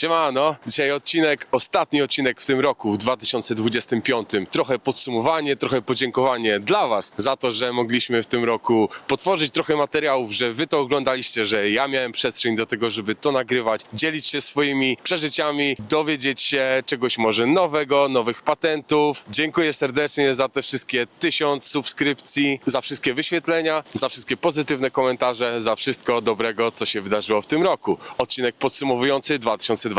Siemano, dzisiaj odcinek, ostatni odcinek w tym roku, w 2025. Trochę podsumowanie, trochę podziękowanie dla Was za to, że mogliśmy w tym roku potworzyć trochę materiałów, że Wy to oglądaliście, że ja miałem przestrzeń do tego, żeby to nagrywać, dzielić się swoimi przeżyciami, dowiedzieć się czegoś może nowego, nowych patentów. Dziękuję serdecznie za te wszystkie tysiąc subskrypcji, za wszystkie wyświetlenia, za wszystkie pozytywne komentarze, za wszystko dobrego, co się wydarzyło w tym roku. Odcinek podsumowujący 2025.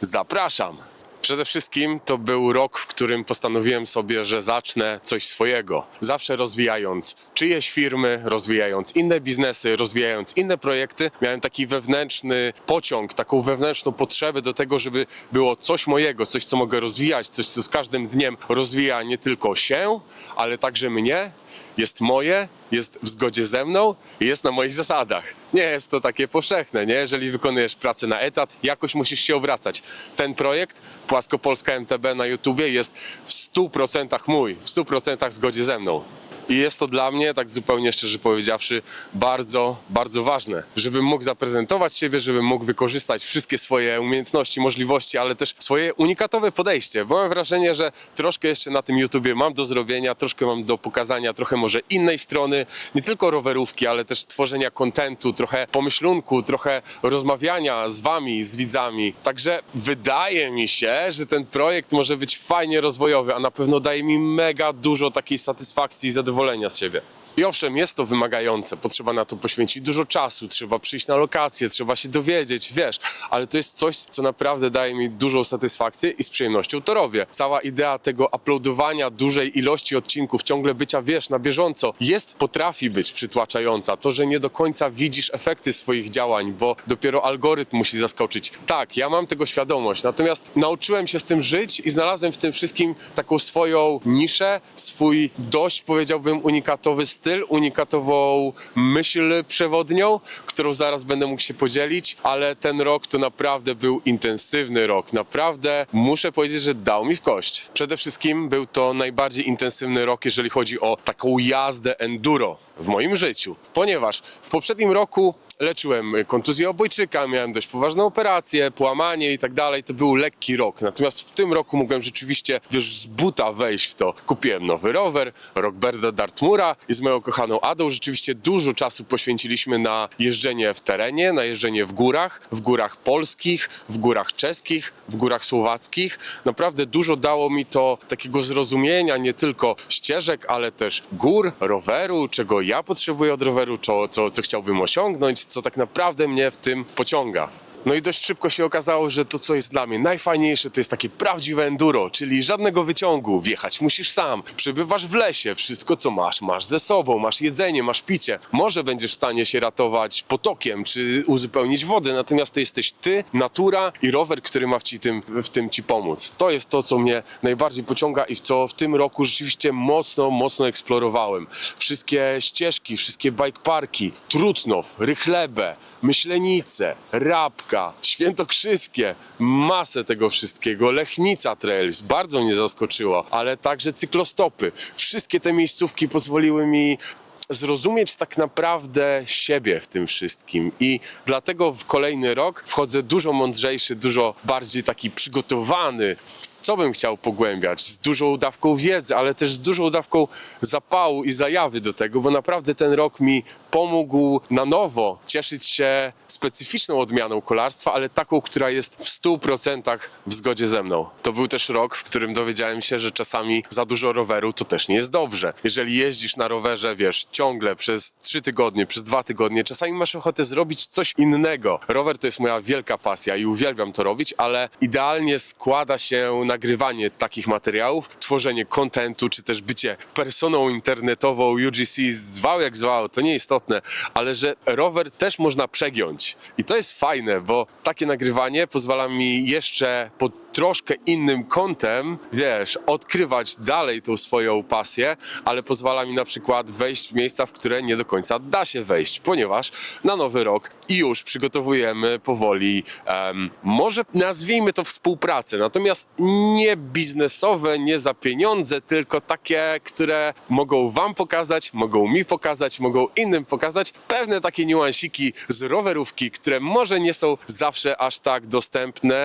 Zapraszam! Przede wszystkim to był rok, w którym postanowiłem sobie, że zacznę coś swojego. Zawsze rozwijając czyjeś firmy, rozwijając inne biznesy, rozwijając inne projekty, miałem taki wewnętrzny pociąg, taką wewnętrzną potrzebę do tego, żeby było coś mojego, coś, co mogę rozwijać, coś, co z każdym dniem rozwija nie tylko się, ale także mnie, jest moje, jest w zgodzie ze mną i jest na moich zasadach. Nie jest to takie powszechne, nie? Jeżeli wykonujesz pracę na etat, jakoś musisz się obracać. Ten projekt, Płaskopolska MTB na YouTubie jest w 100% mój, w 100% w zgodzie ze mną. I jest to dla mnie, tak zupełnie szczerze powiedziawszy, bardzo, bardzo ważne, żebym mógł zaprezentować siebie, żebym mógł wykorzystać wszystkie swoje umiejętności, możliwości, ale też swoje unikatowe podejście. Bo mam wrażenie, że troszkę jeszcze na tym YouTubie mam do zrobienia, troszkę mam do pokazania, trochę może innej strony, nie tylko rowerówki, ale też tworzenia kontentu, trochę pomyślunku, trochę rozmawiania z wami, z widzami. Także wydaje mi się, że ten projekt może być fajnie rozwojowy, a na pewno daje mi mega dużo takiej satysfakcji i zadowolenia z siebie. I owszem, jest to wymagające, potrzeba na to poświęcić dużo czasu, trzeba przyjść na lokację, trzeba się dowiedzieć, wiesz, ale to jest coś, co naprawdę daje mi dużą satysfakcję i z przyjemnością to robię. Cała idea tego uploadowania dużej ilości odcinków, ciągle bycia, wiesz, na bieżąco, jest, potrafi być przytłaczająca. To, że nie do końca widzisz efekty swoich działań, bo dopiero algorytm musi zaskoczyć. Tak, ja mam tego świadomość, natomiast nauczyłem się z tym żyć i znalazłem w tym wszystkim taką swoją niszę, swój dość, powiedziałbym, unikatowy styl, unikatową myśl przewodnią, którą zaraz będę mógł się podzielić, ale ten rok to naprawdę był intensywny rok. Naprawdę muszę powiedzieć, że dał mi w kość. Przede wszystkim był to najbardziej intensywny rok, jeżeli chodzi o taką jazdę enduro w moim życiu, ponieważ w poprzednim roku leczyłem kontuzję obojczyka, miałem dość poważną operację, połamanie i tak dalej. To był lekki rok. Natomiast w tym roku mogłem rzeczywiście, wiesz, z buta wejść w to. Kupiłem nowy rower, Rockberda Dartmura i z moją kochaną Adą rzeczywiście dużo czasu poświęciliśmy na jeżdżenie w terenie, na jeżdżenie w górach, w górach polskich, w górach czeskich, w górach słowackich. Naprawdę dużo dało mi to takiego zrozumienia nie tylko ścieżek, ale też gór, roweru, czego ja potrzebuję od roweru, co, co, co chciałbym osiągnąć, co tak naprawdę mnie w tym pociąga. No i dość szybko się okazało, że to, co jest dla mnie najfajniejsze, to jest takie prawdziwe enduro, czyli żadnego wyciągu. Wjechać musisz sam, przebywasz w lesie, wszystko co masz, masz ze sobą, masz jedzenie, masz picie. Może będziesz w stanie się ratować potokiem, czy uzupełnić wodę, natomiast to jesteś ty, natura i rower, który ma w, ci tym, w tym ci pomóc. To jest to, co mnie najbardziej pociąga i w co w tym roku rzeczywiście mocno, mocno eksplorowałem. Wszystkie ścieżki, wszystkie bike parki, Trutnow, Rychlebe, Myślenice, Rabka, Świętokrzyskie, masę tego wszystkiego. Lechnica Trails bardzo mnie zaskoczyło, ale także cyklostopy. Wszystkie te miejscówki pozwoliły mi zrozumieć tak naprawdę siebie w tym wszystkim. I dlatego w kolejny rok wchodzę dużo mądrzejszy, dużo bardziej taki przygotowany co bym chciał pogłębiać, z dużą dawką wiedzy, ale też z dużą dawką zapału i zajawy do tego, bo naprawdę ten rok mi pomógł na nowo cieszyć się specyficzną odmianą kolarstwa, ale taką, która jest w 100% w zgodzie ze mną. To był też rok, w którym dowiedziałem się, że czasami za dużo roweru to też nie jest dobrze. Jeżeli jeździsz na rowerze, wiesz, ciągle przez 3 tygodnie, przez 2 tygodnie, czasami masz ochotę zrobić coś innego. Rower to jest moja wielka pasja i uwielbiam to robić, ale idealnie składa się nagrywanie takich materiałów, tworzenie kontentu, czy też bycie personą internetową UGC, zwał jak zwał, to nieistotne, ale że rower też można przegiąć. I to jest fajne, bo takie nagrywanie pozwala mi jeszcze pod troszkę innym kątem, wiesz, odkrywać dalej tą swoją pasję, ale pozwala mi na przykład wejść w miejsca, w które nie do końca da się wejść, ponieważ na nowy rok i już przygotowujemy powoli, em, może nazwijmy to współpracę, natomiast nie biznesowe, nie za pieniądze, tylko takie, które mogą wam pokazać, mogą mi pokazać, mogą innym pokazać pewne takie niuansiki z rowerówki, które może nie są zawsze aż tak dostępne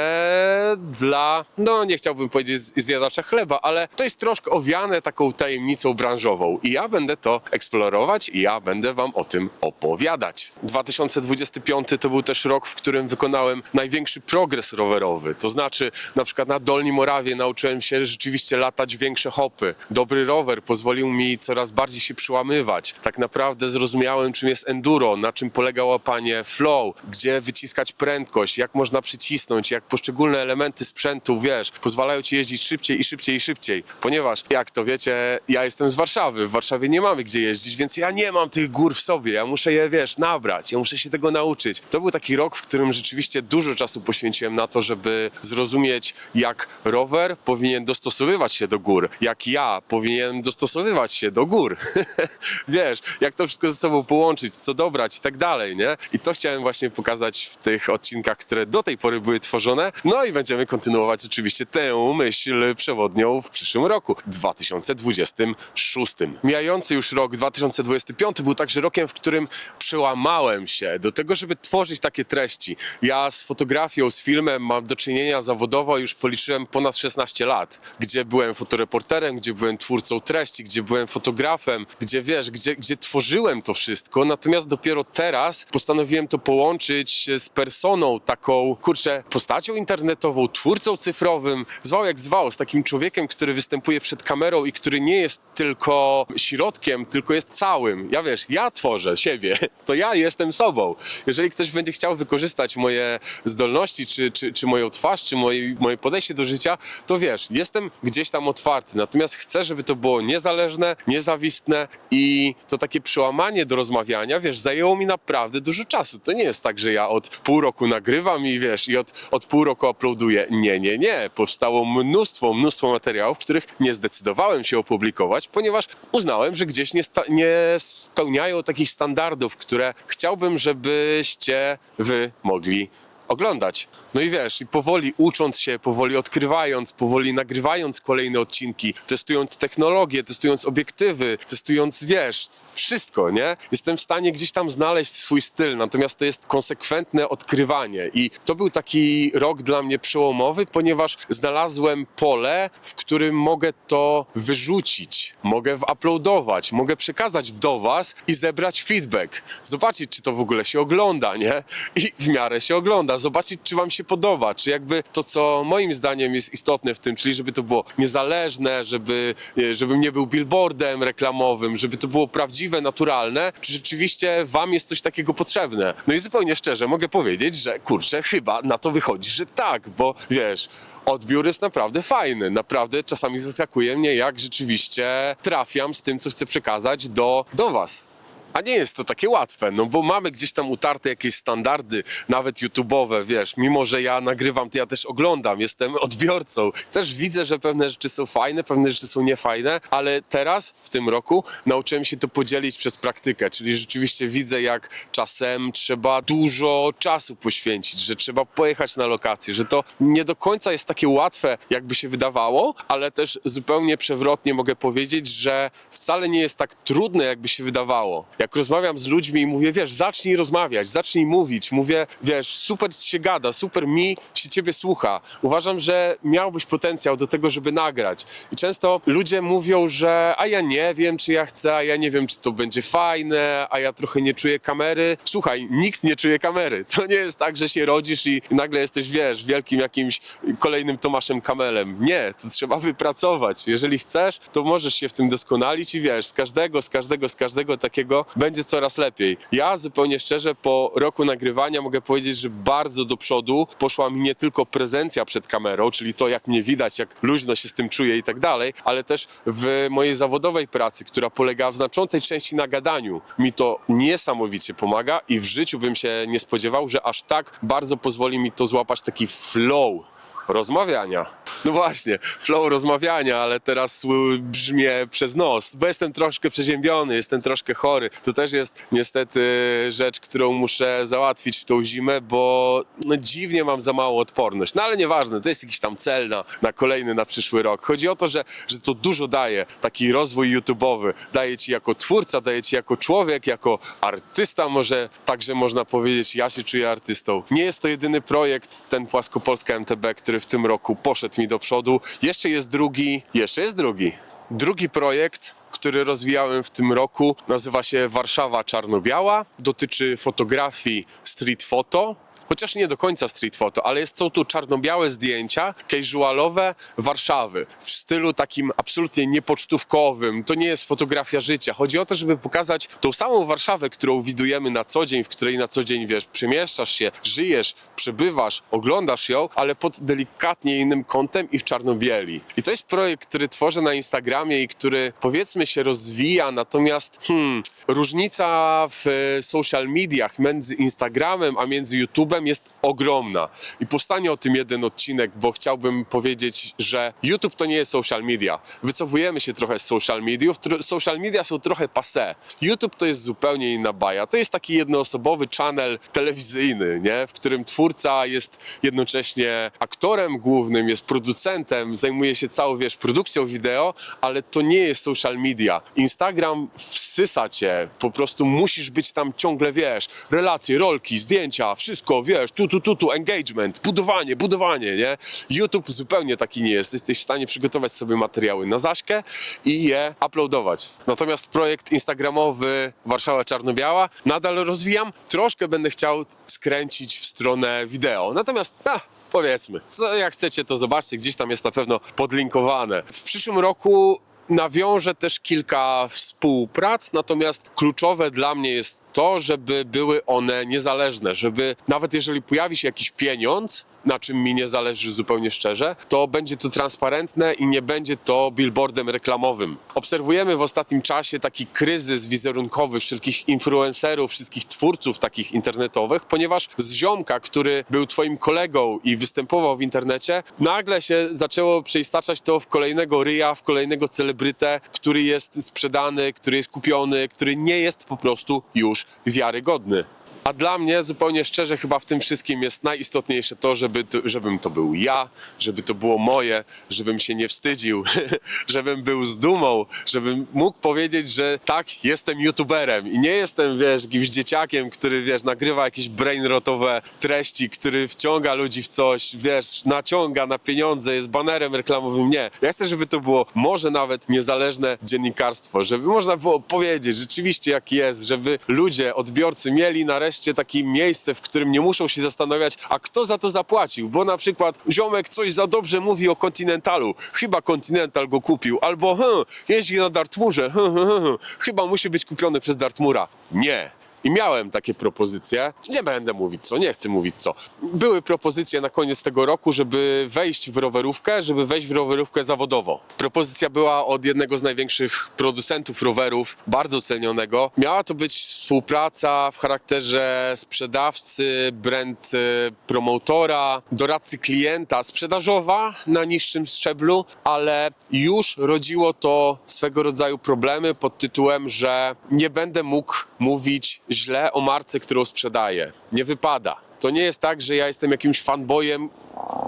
dla, no nie chciałbym powiedzieć zjadacza chleba, ale to jest troszkę owiane taką tajemnicą branżową i ja będę to eksplorować i ja będę wam o tym opowiadać. 2025 to był też rok, w którym wykonałem największy progres rowerowy, to znaczy na przykład na Dolni Morawie nauczyłem się rzeczywiście latać większe hopy. Dobry rower pozwolił mi coraz bardziej się przyłamywać. Tak naprawdę zrozumiałem, czym jest enduro, na czym polega łapanie flow, gdzie wyciskać prędkość, jak można przycisnąć, jak poszczególne elementy sprzętu, wiesz, pozwalają ci jeździć szybciej i szybciej i szybciej. Ponieważ, jak to wiecie, ja jestem z Warszawy, w Warszawie nie mamy gdzie jeździć, więc ja nie mam tych gór w sobie, ja muszę je, wiesz, nabrać, ja muszę się tego nauczyć. To był taki rok, w którym rzeczywiście dużo czasu poświęciłem na to, żeby zrozumieć, jak rower powinien dostosowywać się do gór, jak ja powinien dostosowywać się do gór. Wiesz, jak to wszystko ze sobą połączyć, co dobrać i tak dalej, nie? I to chciałem właśnie pokazać w tych odcinkach, które do tej pory były tworzone. No i będziemy kontynuować oczywiście tę myśl przewodnią w przyszłym roku, 2026. Mijający już rok 2025 był także rokiem, w którym przełamałem się do tego, żeby tworzyć takie treści. Ja z fotografią, z filmem mam do czynienia zawodowo już policzyłem ponad 16 lat, gdzie byłem fotoreporterem, gdzie byłem twórcą treści, gdzie byłem fotografem, gdzie wiesz, gdzie, gdzie tworzyłem to wszystko. Natomiast dopiero teraz postanowiłem to połączyć z personą, taką, kurczę, postacią internetową, twórcą cyfrowym, zwał jak zwał, z takim człowiekiem, który występuje przed kamerą i który nie jest tylko środkiem, tylko jest całym. Ja wiesz, ja tworzę siebie, to ja jestem sobą. Jeżeli ktoś będzie chciał wykorzystać moje zdolności, czy, czy, czy moją twarz, czy moje, moje podejście do życia, to wiesz, jestem gdzieś tam otwarty. Natomiast chcę, żeby to było niezależne, niezawistne i to takie przełamanie do rozmawiania, wiesz, zajęło mi naprawdę dużo czasu. To nie jest tak, że ja od pół roku nagrywam i wiesz, i od, od pół roku uploaduję. Nie, nie, nie. Powstało mnóstwo, mnóstwo materiałów, których nie zdecydowałem się opublikować, ponieważ uznałem, że gdzieś nie, nie spełniają takich standardów, które chciałbym, żebyście wy mogli oglądać. No i wiesz, i powoli ucząc się, powoli odkrywając, powoli nagrywając kolejne odcinki, testując technologię, testując obiektywy, testując, wiesz, wszystko, nie? Jestem w stanie gdzieś tam znaleźć swój styl, natomiast to jest konsekwentne odkrywanie i to był taki rok dla mnie przełomowy, ponieważ znalazłem pole, w którym mogę to wyrzucić, mogę uploadować, mogę przekazać do was i zebrać feedback, zobaczyć, czy to w ogóle się ogląda, nie? I w miarę się ogląda, zobaczyć, czy wam się podoba, czy jakby to, co moim zdaniem jest istotne w tym, czyli żeby to było niezależne, żeby, e, żebym nie był billboardem reklamowym, żeby to było prawdziwe, naturalne, czy rzeczywiście wam jest coś takiego potrzebne. No i zupełnie szczerze mogę powiedzieć, że kurczę, chyba na to wychodzi, że tak, bo wiesz, odbiór jest naprawdę fajny, naprawdę czasami zaskakuje mnie, jak rzeczywiście trafiam z tym, co chcę przekazać do, do was. A nie jest to takie łatwe, no bo mamy gdzieś tam utarte jakieś standardy, nawet YouTube'owe, wiesz, mimo że ja nagrywam, to ja też oglądam, jestem odbiorcą. Też widzę, że pewne rzeczy są fajne, pewne rzeczy są niefajne, ale teraz, w tym roku, nauczyłem się to podzielić przez praktykę, czyli rzeczywiście widzę, jak czasem trzeba dużo czasu poświęcić, że trzeba pojechać na lokację, że to nie do końca jest takie łatwe, jakby się wydawało, ale też zupełnie przewrotnie mogę powiedzieć, że wcale nie jest tak trudne, jakby się wydawało. Jak rozmawiam z ludźmi i mówię, wiesz, zacznij rozmawiać, zacznij mówić, mówię, wiesz, super się gada, super mi się ciebie słucha. Uważam, że miałbyś potencjał do tego, żeby nagrać. I często ludzie mówią, że a ja nie wiem, czy ja chcę, a ja nie wiem, czy to będzie fajne, a ja trochę nie czuję kamery. Słuchaj, nikt nie czuje kamery. To nie jest tak, że się rodzisz i nagle jesteś, wiesz, wielkim jakimś kolejnym Tomaszem Kamelem. Nie, to trzeba wypracować. Jeżeli chcesz, to możesz się w tym doskonalić i wiesz, z każdego, z każdego, z każdego takiego będzie coraz lepiej. Ja zupełnie szczerze po roku nagrywania mogę powiedzieć, że bardzo do przodu poszła mi nie tylko prezencja przed kamerą, czyli to jak mnie widać, jak luźno się z tym czuję i tak dalej, ale też w mojej zawodowej pracy, która polega w znaczącej części na gadaniu. Mi to niesamowicie pomaga i w życiu bym się nie spodziewał, że aż tak bardzo pozwoli mi to złapać taki flow rozmawiania. No właśnie, flow rozmawiania, ale teraz brzmię przez nos, bo jestem troszkę przeziębiony, jestem troszkę chory. To też jest niestety rzecz, którą muszę załatwić w tą zimę, bo no, dziwnie mam za małą odporność. No ale nieważne, to jest jakiś tam cel na, na kolejny, na przyszły rok. Chodzi o to, że, że to dużo daje, taki rozwój YouTube'owy. Daje ci jako twórca, daje ci jako człowiek, jako artysta może, także można powiedzieć, ja się czuję artystą. Nie jest to jedyny projekt, ten Płaskopolska MTB, który w tym roku poszedł mi do przodu. Jeszcze jest drugi, jeszcze jest drugi. Drugi projekt, który rozwijałem w tym roku, nazywa się Warszawa Czarno-Biała. Dotyczy fotografii street photo. Chociaż nie do końca street photo, ale jest, są tu czarno-białe zdjęcia casualowe Warszawy w stylu takim absolutnie niepocztówkowym. To nie jest fotografia życia. Chodzi o to, żeby pokazać tą samą Warszawę, którą widujemy na co dzień, w której na co dzień, wiesz, przemieszczasz się, żyjesz, przebywasz, oglądasz ją, ale pod delikatnie innym kątem i w czarno-bieli. I to jest projekt, który tworzę na Instagramie i który powiedzmy się rozwija, natomiast hmm, różnica w e, social mediach między Instagramem a między YouTube'em jest ogromna. I powstanie o tym jeden odcinek, bo chciałbym powiedzieć, że YouTube to nie jest social media. Wycofujemy się trochę z social mediów. Social media są trochę passé. YouTube to jest zupełnie inna baja. To jest taki jednoosobowy channel telewizyjny, nie? w którym twórca jest jednocześnie aktorem głównym, jest producentem, zajmuje się całą, wiesz, produkcją wideo, ale to nie jest social media. Instagram wsysa cię, po prostu musisz być tam ciągle, wiesz, relacje, rolki, zdjęcia, wszystko, wiesz, tu, tu, tu, tu, engagement, budowanie, budowanie, nie? YouTube zupełnie taki nie jest. Jesteś w stanie przygotować sobie materiały na zaśkę i je uploadować. Natomiast projekt instagramowy Warszawa Czarno-Biała nadal rozwijam. Troszkę będę chciał skręcić w stronę wideo. Natomiast, a, powiedzmy, co- jak chcecie to zobaczcie, gdzieś tam jest na pewno podlinkowane. W przyszłym roku nawiążę też kilka współprac, natomiast kluczowe dla mnie jest to, żeby były one niezależne, żeby nawet jeżeli pojawi się jakiś pieniądz, na czym mi nie zależy zupełnie szczerze, to będzie to transparentne i nie będzie to billboardem reklamowym. Obserwujemy w ostatnim czasie taki kryzys wizerunkowy wszelkich influencerów, wszystkich twórców takich internetowych, ponieważ z ziomka, który był twoim kolegą i występował w internecie, nagle się zaczęło przeistaczać to w kolejnego ryja, w kolejnego celebrytę, który jest sprzedany, który jest kupiony, który nie jest po prostu już wiarygodny. A dla mnie zupełnie szczerze chyba w tym wszystkim jest najistotniejsze to, żeby żebym to był ja, żeby to było moje, żebym się nie wstydził, żebym był z dumą, żebym mógł powiedzieć, że tak, jestem youtuberem i nie jestem, wiesz, jakimś dzieciakiem, który, wiesz, nagrywa jakieś brainrotowe treści, który wciąga ludzi w coś, wiesz, naciąga na pieniądze, jest banerem reklamowym. Nie. Ja chcę, żeby to było może nawet niezależne dziennikarstwo, żeby można było powiedzieć rzeczywiście jak jest, żeby ludzie, odbiorcy mieli nareszcie takie miejsce, w którym nie muszą się zastanawiać, a kto za to zapłacił, bo na przykład ziomek coś za dobrze mówi o Continentalu, chyba Continental go kupił, albo hm, jeździ na Dartmurze, hm, hm, hm, chyba musi być kupiony przez Dartmura. Nie. I miałem takie propozycje. Nie będę mówić co, nie chcę mówić co. Były propozycje na koniec tego roku, żeby wejść w rowerówkę, żeby wejść w rowerówkę zawodowo. Propozycja była od jednego z największych producentów rowerów, bardzo cenionego. Miała to być współpraca w charakterze sprzedawcy, brand y, promotora, doradcy klienta, sprzedażowa na niższym szczeblu, ale już rodziło to swego rodzaju problemy pod tytułem, że nie będę mógł mówić źle o marce, którą sprzedaję. Nie wypada. To nie jest tak, że ja jestem jakimś fanboyem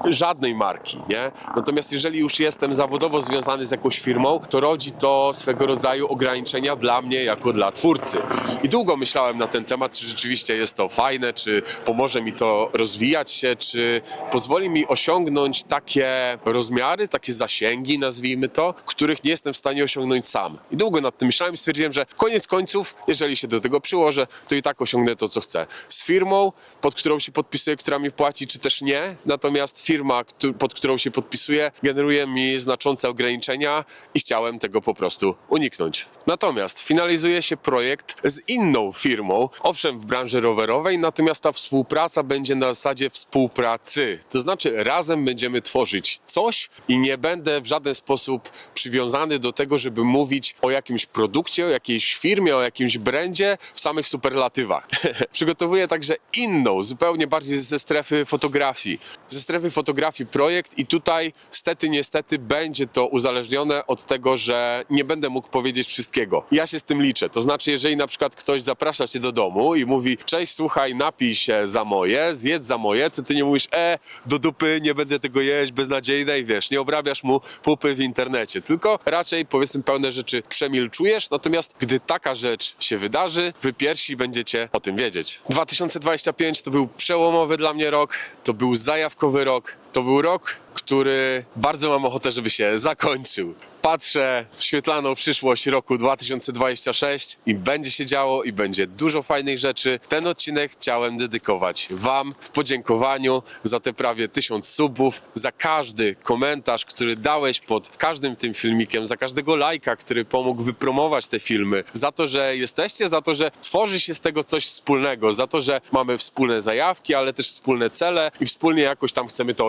żadnej marki, nie? Natomiast jeżeli już jestem zawodowo związany z jakąś firmą, to rodzi to swego rodzaju ograniczenia dla mnie jako dla twórcy. I długo myślałem na ten temat, czy rzeczywiście jest to fajne, czy pomoże mi to rozwijać się, czy pozwoli mi osiągnąć takie rozmiary, takie zasięgi, nazwijmy to, których nie jestem w stanie osiągnąć sam. I długo nad tym myślałem i stwierdziłem, że koniec końców, jeżeli się do tego przyłożę, to i tak osiągnę to, co chcę. Z firmą, pod którą się podpisuję, która mi płaci, czy też nie, natomiast firma, któ- pod którą się podpisuję, generuje mi znaczące ograniczenia i chciałem tego po prostu uniknąć. Natomiast finalizuje się projekt z inną firmą, owszem w branży rowerowej, natomiast ta współpraca będzie na zasadzie współpracy. To znaczy razem będziemy tworzyć coś i nie będę w żaden sposób przywiązany do tego, żeby mówić o jakimś produkcie, o jakiejś firmie, o jakimś brandzie w samych superlatywach. Przygotowuję także inną, zupełnie bardziej ze strefy fotografii, ze strefy fotografii projekt i tutaj stety, niestety będzie to uzależnione od tego, że nie będę mógł powiedzieć wszystkiego. Ja się z tym liczę. To znaczy, jeżeli na przykład ktoś zaprasza cię do domu i mówi, cześć, słuchaj, napij się za moje, zjedz za moje, to ty nie mówisz, e, do dupy, nie będę tego jeść, beznadziejne i wiesz, nie obrabiasz mu pupy w internecie, tylko raczej powiedzmy pełne rzeczy przemilczujesz, natomiast gdy taka rzecz się wydarzy, wy pierwsi będziecie o tym wiedzieć. 2025 to był przełomowy dla mnie rok, to był zajawkowy rok, to był rok, który bardzo mam ochotę, żeby się zakończył. Patrzę w świetlaną przyszłość roku 2026 i będzie się działo i będzie dużo fajnych rzeczy. Ten odcinek chciałem dedykować Wam w podziękowaniu za te prawie tysiąc subów, za każdy komentarz, który dałeś pod każdym tym filmikiem, za każdego lajka, który pomógł wypromować te filmy, za to, że jesteście, za to, że tworzy się z tego coś wspólnego, za to, że mamy wspólne zajawki, ale też wspólne cele i wspólnie jakoś tam chcemy to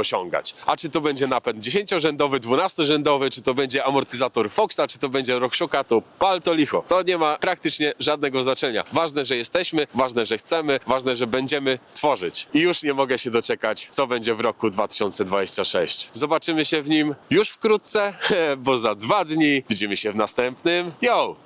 A czy to będzie napęd 10-rzędowy, 12-rzędowy, czy to będzie amortyzator Foxa, czy to będzie RockShoka, to pal to licho. To nie ma praktycznie żadnego znaczenia. Ważne, że jesteśmy, ważne, że chcemy, ważne, że będziemy tworzyć. I już nie mogę się doczekać, co będzie w roku 2026. Zobaczymy się w nim już wkrótce, bo za dwa dni widzimy się w następnym. Yo!